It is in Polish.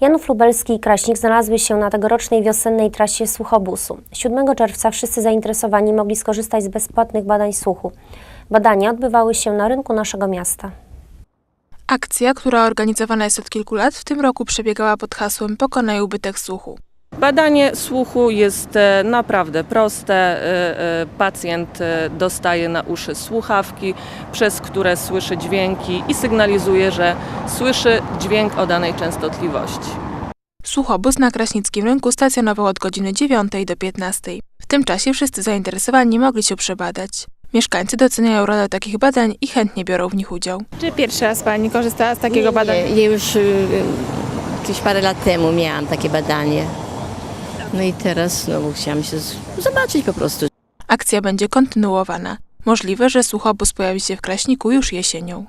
Janów Lubelski i Kraśnik znalazły się na tegorocznej wiosennej trasie słuchobusu. 7 czerwca wszyscy zainteresowani mogli skorzystać z bezpłatnych badań słuchu. Badania odbywały się na rynku naszego miasta. Akcja, która organizowana jest od kilku lat, w tym roku przebiegała pod hasłem Pokonaj ubytek słuchu. Badanie słuchu jest e, naprawdę proste. E, e, Pacjent dostaje na uszy słuchawki, przez które słyszy dźwięki i sygnalizuje, że słyszy dźwięk o danej częstotliwości. Słuchobus na Kraśnickim Rynku stacjonował od godziny 9 do 15. W tym czasie wszyscy zainteresowani mogli się przebadać. Mieszkańcy doceniają rolę takich badań i chętnie biorą w nich udział. Czy pierwszy raz Pani korzystała z takiego badania? Nie, ja już y, jakieś parę lat temu miałam takie badanie. No i teraz znowu chciałam się z- zobaczyć po prostu. Akcja będzie kontynuowana. Możliwe, że słuchobus pojawi się w Kraśniku już jesienią.